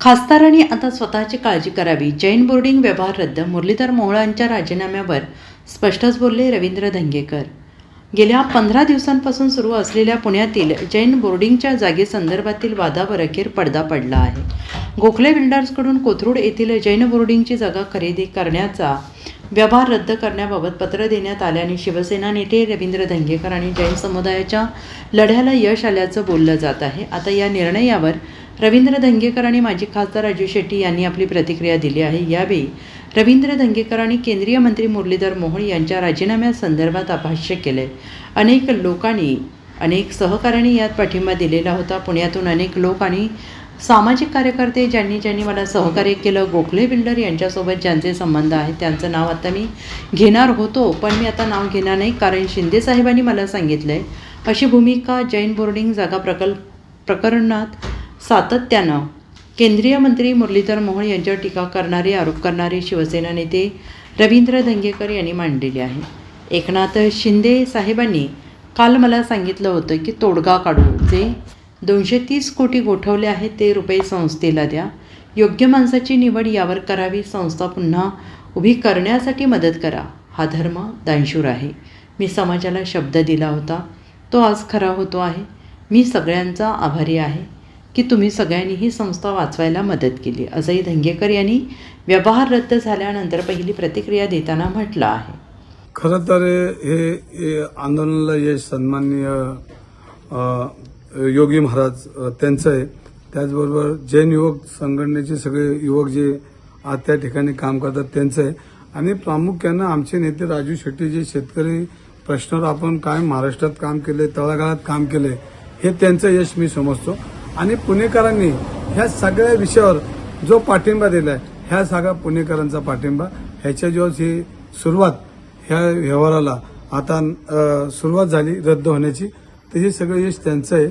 खासदारांनी आता स्वतःची काळजी करावी. जैन बोर्डिंग व्यवहार रद्द मुरलीधर मोहळांच्या राजीनाम्यावर स्पष्टच बोलले रवींद्र धंगेकर. गेल्या पंधरा दिवसांपासून सुरू असलेल्या पुण्यातील जैन बोर्डिंगच्या जागेसंदर्भातील वादावर अखेर पडदा पडला आहे. गोखले बिल्डर्सकडून कोथरूड येथील जैन बोर्डिंगची जागा खरेदी करण्याचा व्यवहार रद्द करण्याबाबत पत्र देण्यात आल्याने शिवसेना नेते रवींद्र धंगेकर आणि जैन समुदायाच्या लढ्याला यश आल्याचं बोललं जात आहे. आता या निर्णयावर रवींद्र धंगेकर आणि माजी खासदार राजू शेट्टी यांनी आपली प्रतिक्रिया दिली आहे. यावेळी रवींद्र धंगेकरांनी आणि केंद्रीय मंत्री मुरलीधर मोहोळ यांच्या राजीनाम्यासंदर्भात भाष्य केले. अनेक लोकांनी अनेक सहकाऱ्यांनी यात पाठिंबा दिलेला होता. पुण्यातून अनेक लोक आणि सामाजिक कार्यकर्ते ज्यांनी ज्यांनी मला सहकार्य केलं गोखले बिल्डर यांच्यासोबत ज्यांचे संबंध आहेत त्यांचं नाव आता मी घेणार होतो पण मी आता नाव घेणार नाही कारण शिंदे साहेबांनी मला सांगितलं आहे अशी भूमिका जैन बोर्डिंग जागा प्रकल्प प्रकरणात सातत्यानं. केंद्रीय मंत्री मुरलीधर मोहोळ यांच्यावर टीका करणारे आरोप करणारे शिवसेना नेते रवींद्र धंगेकर यांनी मांडलेले आहे. एकनाथ शिंदे साहेबांनी काल मला सांगितलं होतं की तोडगा काढू जे दोनशे तीस कोटी गोठवले आहेत ते रुपये संस्थेला द्या. योग्य माणसाची निवड यावर करावी संस्था पुन्हा उभी करण्यासाठी मदत करा. हा धर्म दानशूर आहे. मी समाजाला शब्द दिला होता. तो आज खरा होतो आहे. मी सगळ्यांचा आभारी आहे. की तुम्ही सगळ्यांनी ही संस्था वाचवायला मदत केली. असंही धंगेकर यांनी व्यवहार रद्द झाल्यानंतर पहिली प्रतिक्रिया देताना म्हटलं आहे. खरं तर हे आंदोलनाला यश सन्माननीय योगी महाराज त्यांचं आहे. त्याचबरोबर जैन युवक संघटनेचे सगळे युवक जे आज त्या ठिकाणी काम करतात त्यांचं आहे. आणि प्रामुख्यानं आमचे नेते राजू शेट्टी जे शेतकरी प्रश्नावर आपण काय महाराष्ट्रात काम केले तळागाळात काम केले हे त्यांचं यश मी समजतो. आणि पुणेकरांनी ह्या सगळ्या विषयावर जो पाठिंबा दिलाय ह्या सगळ्या पुणेकरांचा पाठिंबा. ह्याच्या दिवस ही सुरुवात ह्या व्यवहाराला आता सुरुवात झाली रद्द होण्याची. तर हे सगळं यश त्यांचं आहे.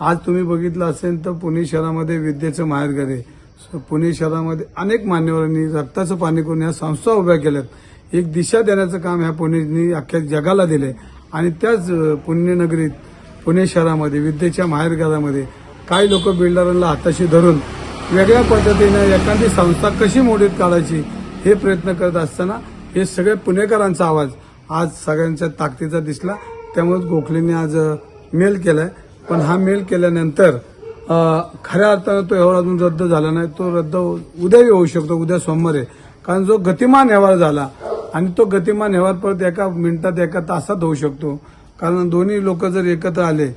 आज तुम्ही बघितलं असेल तर पुणे शहरामध्ये विद्येचं माहेरघर आहे. पुणे शहरामध्ये अनेक मान्यवरांनी रक्ताचं पाणी करून ह्या संस्था उभ्या केल्यात. एक दिशा देण्याचं काम ह्या पुणेनी अख्ख्या जगाला दिलंय. आणि त्याच पुण्यनगरीत पुणे शहरामध्ये विद्येच्या माहेरघरामध्ये काही लोक बिल्डरांना हाताशी धरून वेगळ्या पद्धतीने एखादी संस्था कशी मोडीत काढायची हे प्रयत्न करत असताना हे सगळे पुणेकरांचा आवाज आज सगळ्यांच्या ताकदीचा दिसला. त्यामुळे गोखलेने आज मेल केलाय. पण हा मेल केल्यानंतर खऱ्या अर्थानं तो व्यवहार अजून रद्द झाला नाही. तो रद्द उद्याही होऊ शकतो उद्या सोमवार कारण जो गतिमान व्यवहार झाला आणि तो गतिमान व्यवहार परत एका मिनिटात एका तासात होऊ शकतो. कारण दोन्ही लोक जर एकत्र आले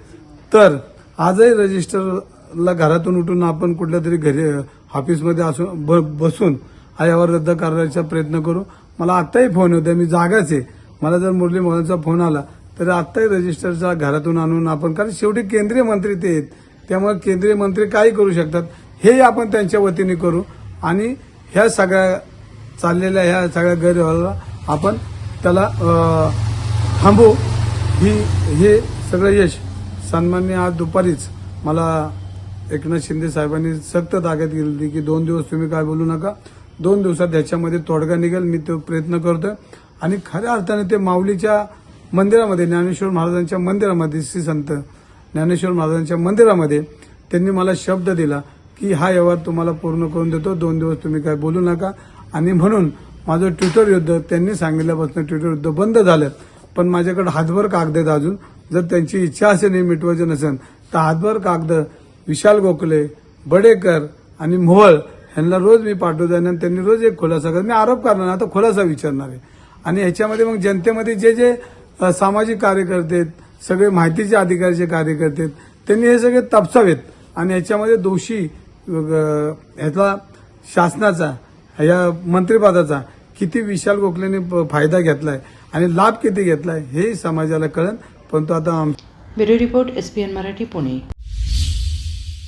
तर आजही रजिस्टरला घरातून उठून आपण कुठल्या तरी घरी ऑफिसमध्ये असून ब- बसून यावर रद्द करण्याचा प्रयत्न करू. मला आत्ताही फोन होते मी जागाच आहे. मला जर मुरली मोहनचा फोन आला तर आत्ताही रजिस्टरचा घरातून आणून आपण कारण शेवटी केंद्रीय मंत्री ते आहेत. त्यामुळे केंद्रीय मंत्री काही करू शकतात. हेही आपण त्यांच्या वतीने करू. आणि ह्या सगळ्या चाललेल्या ह्या सगळ्या गैरव्यवहाराला आपण त्याला थांबू ही हे सगळं यश सन्मान्य आज दुपारीच मला एकनाथ शिंदे साहेबांनी सक्त ताकद केली की दोन दिवस तुम्ही काय बोलू नका. दोन दिवसात ह्याच्यामध्ये तोडगा निघेल मी तो प्रयत्न करतोय. आणि खऱ्या अर्थाने ते माऊलीच्या मंदिरामध्ये ज्ञानेश्वर महाराजांच्या मंदिरामध्ये श्री संत ज्ञानेश्वर महाराजांच्या मंदिरामध्ये त्यांनी मला शब्द दिला की हा व्यवहार तुम्हाला पूर्ण करून देतो दोन दिवस तुम्ही काय बोलू नका. आणि म्हणून माझं ट्विटर युद्ध त्यांनी सांगितल्यापासून ट्विटर युद्ध बंद झालं. पण माझ्याकडे हातभर कागद आहेत अजून. जर त्यांची इच्छा असेल हे मिटवायची नसेल तर हातभर कागद विशाल गोखले बडेकर आणि मोहळ यांना रोज मी पाठवतो आणि त्यांनी रोज एक खुलासा करत मी आरोप करणार आता खुलासा विचारणार आहे. आणि ह्याच्यामध्ये मग जनतेमध्ये जे जे सामाजिक कार्यकर्ते आहेत, सगळे माहितीचे अधिकारीचे कार्यकर्ते आहेत, त्यांनी हे सगळे तपसावेत. आणि ह्याच्यामध्ये दोषी ह्याचा ह्यातला शासनाचा या मंत्रिपदाचा किती विशाल गोखलेने प- फायदा घेतलाय आणि लाभ किती घेतलाय हे समाजाला कळन पण तो आता आम bureau report S P N Marathi Pune.